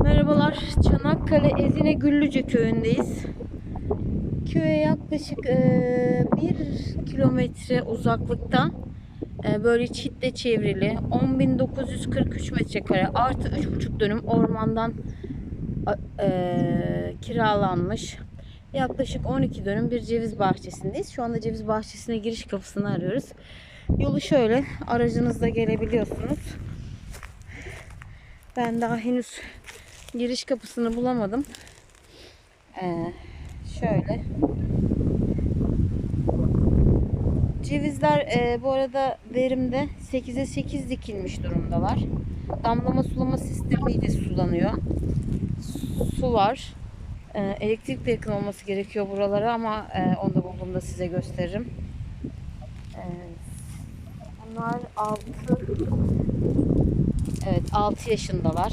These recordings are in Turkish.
Merhabalar. Çanakkale Ezine Güllüce köyündeyiz. Köye yaklaşık e, bir kilometre uzaklıkta e, böyle çitle çevrili 10.943 metrekare artı 3,5 dönüm ormandan e, kiralanmış. Yaklaşık 12 dönüm bir ceviz bahçesindeyiz. Şu anda ceviz bahçesine giriş kapısını arıyoruz. Yolu şöyle. Aracınızla gelebiliyorsunuz. Ben daha henüz giriş kapısını bulamadım. Ee, şöyle. Cevizler e, bu arada verimde 8'e 8 dikilmiş durumdalar. Damlama sulama sistemiyle sulanıyor. Su var. Ee, elektrik de yakın olması gerekiyor buralara ama e, onu da bulduğumda size gösteririm. Ee, bunlar 6 Evet 6 yaşındalar.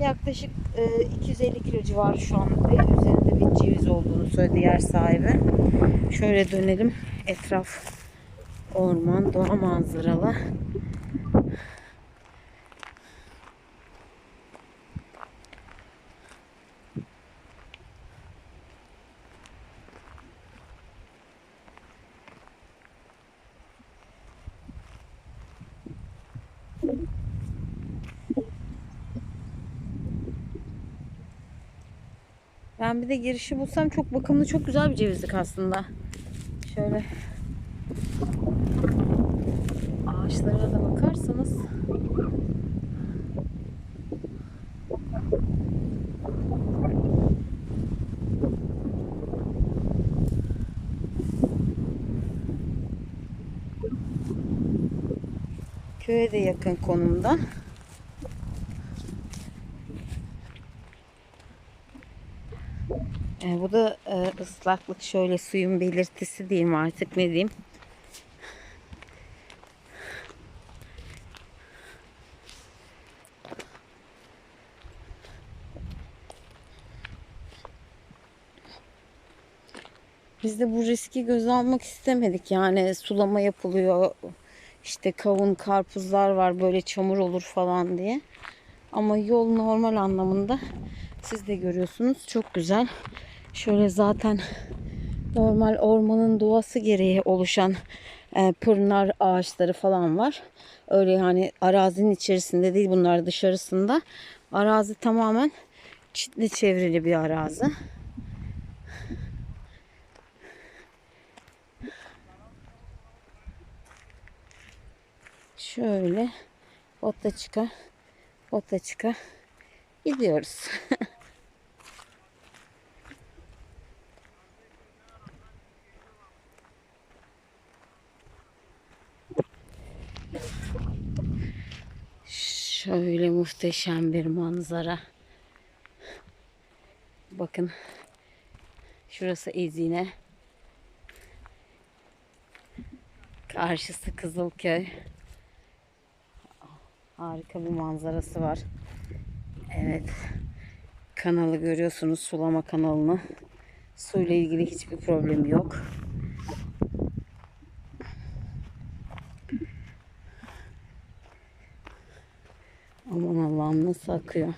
Yaklaşık e, 250 kilo civarı şu an e, üzerinde bir ceviz olduğunu söyledi yer sahibi. Şöyle dönelim. Etraf orman, doğa manzaralı. Ben bir de girişi bulsam çok bakımlı, çok güzel bir cevizlik aslında. Şöyle ağaçlara da bakarsanız köye de yakın konumda. E, bu da e, ıslaklık şöyle suyun belirtisi diyeyim artık ne diyeyim. Biz de bu riski göze almak istemedik. Yani sulama yapılıyor. İşte kavun, karpuzlar var böyle çamur olur falan diye. Ama yol normal anlamında siz de görüyorsunuz. Çok güzel. Şöyle zaten normal ormanın doğası gereği oluşan e, pırnar ağaçları falan var. Öyle hani arazinin içerisinde değil bunlar dışarısında. Arazi tamamen çitli çevrili bir arazi. Şöyle ota çıka ota çıka gidiyoruz. Şöyle muhteşem bir manzara. Bakın. Şurası Ezine. Karşısı Kızılköy. Harika bir manzarası var. Evet. Kanalı görüyorsunuz. Sulama kanalını. Suyla ilgili hiçbir problem yok. Allah'ım nasıl akıyor.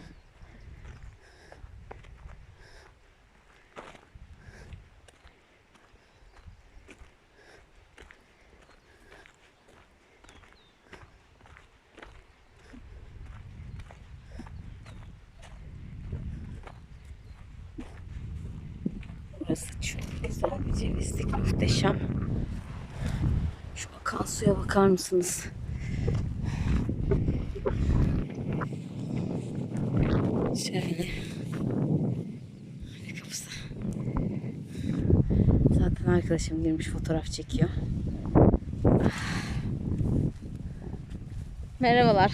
Burası çok güzel bir cevizlik muhteşem. Şu akan suya bakar mısınız? Kapısı. Zaten arkadaşım girmiş fotoğraf çekiyor. Merhabalar.